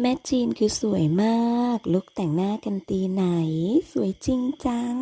แม่จีนคือสวยมาก ลุกแต่งหน้ากันตีไหน สวยจริงจัง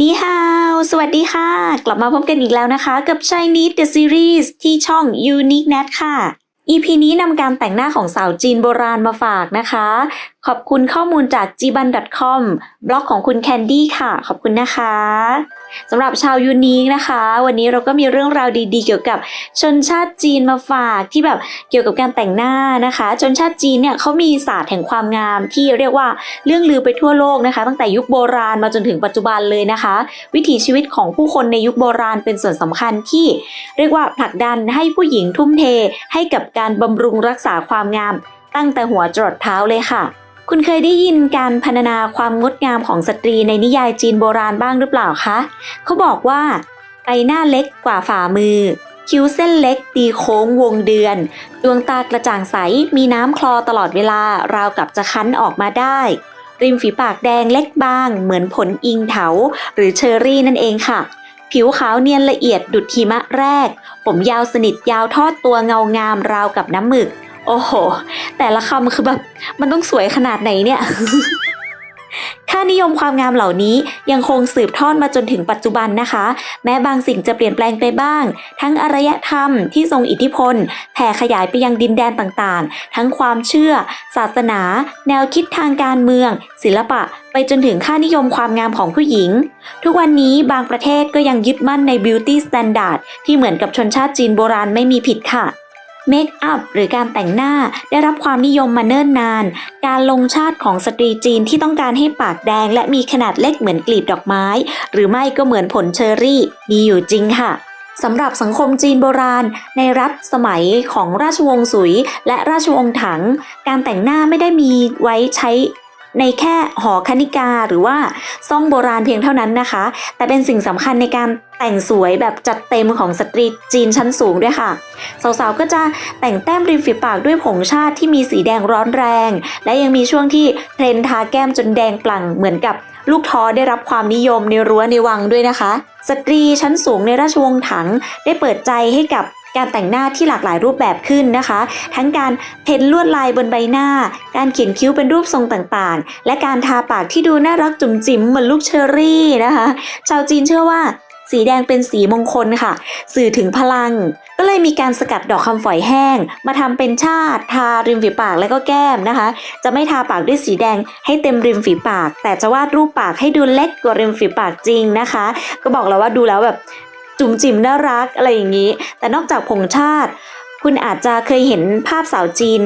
นี่ฮาว สวัสดีค่ะ กลับมาพบกันอีกแล้วนะคะ กับ Chinese The Series ที่ช่อง Unique Net ค่ะ EP นี้นำการแต่งหน้าของสาวจีนโบราณมาฝากนะคะ ขอบคุณข้อมูลจาก jiban.com บล็อกของคุณแคนดี้ค่ะ ขอบคุณนะคะ สำหรับชาวยูนิคนะคะ วันนี้เราก็มีเรื่องราวดีๆ เกี่ยวกับชนชาติจีนมาฝากที่แบบเกี่ยวกับการแต่งหน้านะคะ ชนชาติจีนเนี่ยเขามีศาสตร์แห่งความงามที่เรียกว่าเรื่องลือไปทั่วโลกนะคะ ตั้งแต่ยุคโบราณมาจนถึงปัจจุบันเลยนะคะ วิถีชีวิตของผู้คนในยุคโบราณเป็นส่วนสำคัญที่ เรียกว่าผลักดันให้ผู้หญิงทุ่มเท ให้กับการบำรุงรักษาความงาม ตั้งแต่หัวจรดเท้าเลยค่ะ คุณเคยได้ยินการพรรณนาความงดงามของสตรีในนิยายจีนโบราณบ้างหรือเปล่าคะ เขาบอกว่าใบหน้าเล็กกว่าฝ่ามือ คิ้วเส้นเล็กตีโค้งวงเดือน ดวงตากระจ่างใสมีน้ำคลอตลอดเวลาราวกับจะคั้นออกมาได้ ริมฝีปากแดงเล็กบาง เหมือนผลอิงเถา หรือเชอร์รี่นั่นเองค่ะ ผิวขาวเนียนละเอียดดุดหิมะแรก ผมยาวสนิทยาวทอดตัวเงางามราวกับน้ำหมึก โอ้โห แต่ละคำคือแบบมันต้องสวยขนาดไหนเนี่ยค่านิยมความงามเหล่านี้ยังคงสืบทอดมาจนถึงปัจจุบันนะคะ แม้บางสิ่งจะเปลี่ยนแปลงไปบ้าง ทั้งอารยธรรมที่ทรงอิทธิพล แผ่ขยายไปยังดินแดนต่างๆ ทั้งความเชื่อ ศาสนา แนวคิดทางการเมือง ศิลปะ ไปจนถึงค่านิยมความงามของผู้หญิง ทุกวันนี้บางประเทศก็ยังยึดมั่นใน beauty standard ที่เหมือนกับชนชาติจีนโบราณไม่มีผิดค่ะ เมคอัพหรือการแต่งหน้าได้รับความนิยมมาเนิ่นนาน การลงชาติของสตรีจีนที่ต้องการให้ปากแดง และมีขนาดเล็กเหมือนกลีบดอกไม้ หรือไม่ก็เหมือนผลเชอร์รี่ มีอยู่จริงค่ะสำหรับสังคมจีนโบราณ ในรัฐสมัยของราชวงศ์สุย และราชวงศ์ถัง การแต่งหน้าไม่ได้มีไว้ใช้ ในแค่หอคณิกาหรือว่าซ่องโบราณเพียงเท่านั้นนะคะ แต่เป็นสิ่งสำคัญในการแต่งสวยแบบจัดเต็มของสตรีจีนชั้นสูงด้วยค่ะ สาวๆก็จะแต่งแต้มริมฝีปากด้วยผงชาติที่มีสีแดงร้อนแรง และยังมีช่วงที่เทรนทาแก้มจนแดงปลั่งเหมือนกับลูกท้อได้รับความนิยมในรั้วในวังด้วยนะคะ สตรีชั้นสูงในราชวงศ์ถังได้เปิดใจให้กับ การแต่งหน้าที่หลากหลายรูปแบบขึ้นนะคะ ทั้งการเพ้นลวดลายบนใบหน้า การเขียนคิ้วเป็นรูปทรงต่างๆ และการทาปากที่ดูน่ารักจุ๋มจิ๋มเหมือนลูกเชอรี่นะคะ ชาวจีนเชื่อว่าสีแดงเป็นสีมงคลค่ะ สื่อถึงพลัง ก็เลยมีการสกัดดอกคำฝอยแห้ง มาทำเป็นชาติ ทาริมฝีปากและก็แก้มนะคะ จะไม่ทาปากด้วยสีแดงให้เต็มริมฝีปาก แต่จะวาดรูปปากให้ดูเล็กกว่าริมฝีปากจริงนะคะ ก็บอกแล้วว่าดูแล้วแบบ จุ๋มจิ๋มน่ารักอะไรอย่างนี้ แต่นอกจากผงชาติ คุณอาจจะเคยเห็นภาพสาวจีน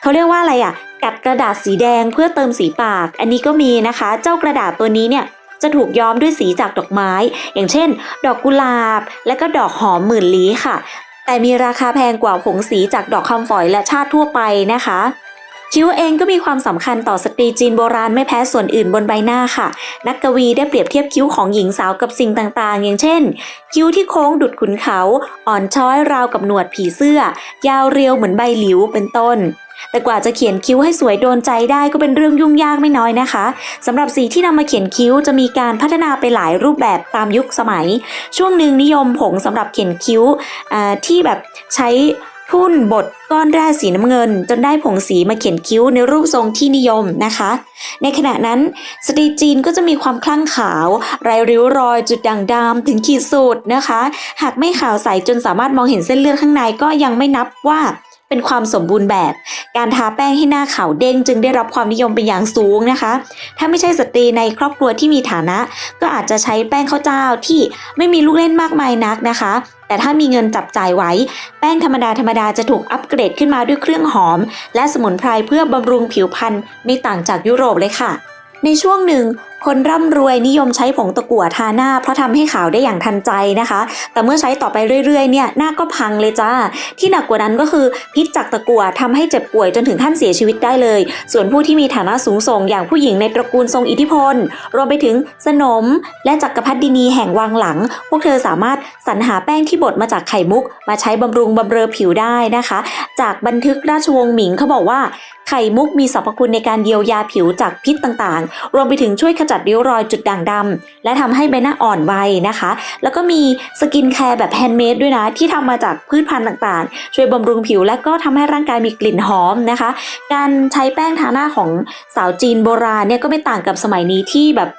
เขาเรียกว่าอะไรอะ กัดกระดาษสีแดงเพื่อเติมสีปาก อันนี้ก็มีนะคะ เจ้ากระดาษตัวนี้เนี่ยจะถูกย้อมด้วยสีจากดอกไม้ อย่างเช่น ดอกกุหลาบ และก็ดอกหอมหมื่นลี้ค่ะ แต่มีราคาแพงกว่าผงสีจากดอกคำฝอยและชาติทั่วไปนะคะ คิ้วเองก็มีความสำคัญต่อสตรีจีนโบราณไม่แพ้ส่วนอื่นบนใบหน้าค่ะ นักกวีได้เปรียบเทียบคิ้วของหญิงสาวกับสิ่งต่างๆ อย่างเช่น คิ้วที่โค้งดุดขุนเขา อ่อนช้อยราวกับหนวดผีเสื้อ ยาวเรียวเหมือนใบหลิวเป็นต้นแต่กว่าจะเขียนคิ้วให้สวยโดนใจได้ก็เป็นเรื่องยุ่งยากไม่น้อยนะคะสำหรับสีที่นำมาเขียนคิ้วจะมีการพัฒนาไปหลายรูปแบบตามยุคสมัย ช่วงหนึ่งนิยมผงสำหรับเขียนคิ้วที่แบบใช้ ทุ่นบดก้อนแร่สีน้ำเงิน จนได้ผงสีมาเขียนคิ้วในรูปทรงที่นิยมนะคะ ในขณะนั้นสตรีจีนก็จะมีความคลั่งขาวไรริ้วรอยจุดด่างดำถึงขีดสุดนะคะ หากไม่ขาวใสจนสามารถมองเห็นเส้นเลือดข้างในก็ยังไม่นับว่า เป็นความสมบูรณ์แบบ การทาแป้งให้หน้าขาวเด้งจึงได้รับความนิยมเป็นอย่างสูงนะคะ ถ้าไม่ใช่สตรีในครอบครัวที่มีฐานะ ก็อาจจะใช้แป้งข้าวเจ้าที่ไม่มีลูกเล่นมากมายนักนะคะ แต่ถ้ามีเงินจับจ่ายไว้ แป้งธรรมดาธรรมดาจะถูกอัปเกรดขึ้นมาด้วยเครื่องหอม และสมุนไพรเพื่อบำรุงผิวพรรณไม่ต่างจากยุโรปเลยค่ะในช่วงหนึ่ง คนร่ำรวยนิยมใช้ผงตะกั่วทาหน้า เพราะทำให้ขาวได้อย่างทันใจนะคะ แต่เมื่อใช้ต่อไปเรื่อยๆเนี่ยหน้าก็พังเลยจ้า ที่หนักกว่านั้นก็คือพิษจากตะกั่วทำให้เจ็บป่วยจนถึงขั้นเสียชีวิตได้เลย ส่วนผู้ที่มีฐานะสูงส่งอย่างผู้หญิงในตระกูลทรงอิทธิพล รวมไปถึงสนม และจักรพรรดินีแห่งวังหลัง พวกเธอสามารถสรรหาแป้งที่บดมาจากไข่มุก มาใช้บำรุงบำเรอผิวได้นะคะ จากบันทึกราชวงศ์หมิงเขาบอกว่าไข่มุกมีสรรพคุณในการเยียวยาผิวจากพิษต่างๆ รวมไปถึงช่วยขจัดจัดริ้วรอยจุดด่างดำและทำให้ใบหน้าอ่อนวัยนะคะ แล้วก็มีสกินแคร์แบบแฮนด์เมดด้วยนะ ที่ทำมาจากพืชพันธุ์ต่างๆ ช่วยบำรุงผิวและก็ทำให้ร่างกายมีกลิ่นหอมนะคะ การใช้แป้งทาหน้าของสาวจีนโบราณเนี่ยก็ไม่ต่างกับสมัยนี้ที่แบบ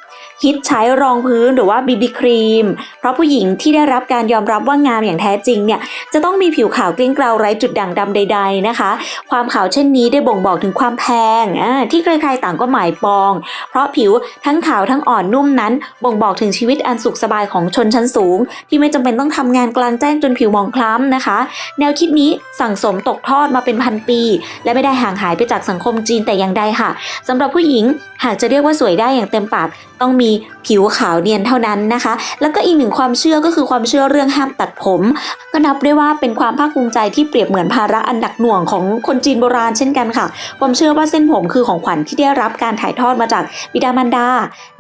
ฮิตใช้รองพื้นหรือว่าบีบีครีม เพราะผู้หญิงที่ได้รับการยอมรับว่างามอย่างแท้จริงเนี่ยจะต้องมีผิวขาวเกลี้ยงเกลาไร้จุดด่างดำใด ๆนะคะ ความขาวเช่นนี้ได้บ่งบอกถึงความแพงที่ใครๆต่างก็หมายปอง เพราะผิวทั้งขาวทั้งอ่อนนุ่มนั้น บ่งบอกถึงชีวิตอันสุขสบายของชนชั้นสูง ที่ไม่จำเป็นต้องทำงานกลางแจ้งจนผิวหมองคล้ำนะคะ แนวคิดนี้สั่งสมตกทอดมาเป็นพันปี และไม่ได้ห่างหายไปจากสังคมจีนแต่อย่างใดค่ะสำหรับผู้หญิงหากจะเรียกว่าสวยได้อย่างเต็มปากต้องมีผิวขาวเนียนเท่านั้นนะคะ แล้วก็อีกหนึ่งความเชื่อก็คือความเชื่อเรื่องห้ามตัดผม ก็นับได้ว่าเป็นความภาคภูมิใจที่เปรียบเหมือนภาระอันหนักหน่วงของคนจีนโบราณเช่นกันค่ะความเชื่อว่าเส้นผมคือของขวัญที่ได้รับการถ่ายทอดมาจากบิดามารดา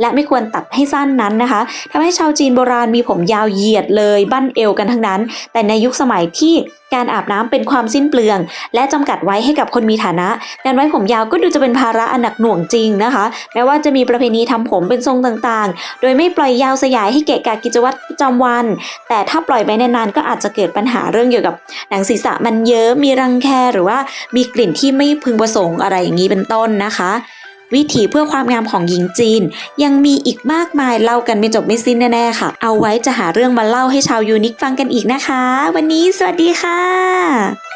และไม่ควรตัดให้สั้นนั้นนะคะทำให้ชาวจีนโบราณมีผมยาวเหยียดเลยบั้นเอวกันทั้งนั้น แต่ในยุคสมัยที่การอาบน้ำเป็นความสิ้นเปลือง และจำกัดไว้ให้กับคนมีฐานะการไว้ผมยาวก็ดูจะเป็นภาระอันหนักหน่วงจริงนะคะ แม้ว่าจะมีประเพณีทำผมเป็นทรงต่างๆ โดยไม่ปล่อยยาวสยายให้เกะกะกิจวัตรประจำวัน แต่ถ้าปล่อยไปนานๆก็อาจจะเกิดปัญหาเรื่องเกี่ยวกับหนังศีรษะมันเยอะมีรังแคหรือว่ามีกลิ่นที่ไม่พึงประสงค์อะไรอย่างนี้เป็นต้นนะคะวิถีเพื่อความงามของหญิงจีน ยังมีอีกมากมายเล่ากันไม่จบไม่สิ้นแน่ๆค่ะ เอาไว้จะหาเรื่องมาเล่าให้ชาวยูนิคฟังกันอีกนะคะ วันนี้สวัสดีค่ะ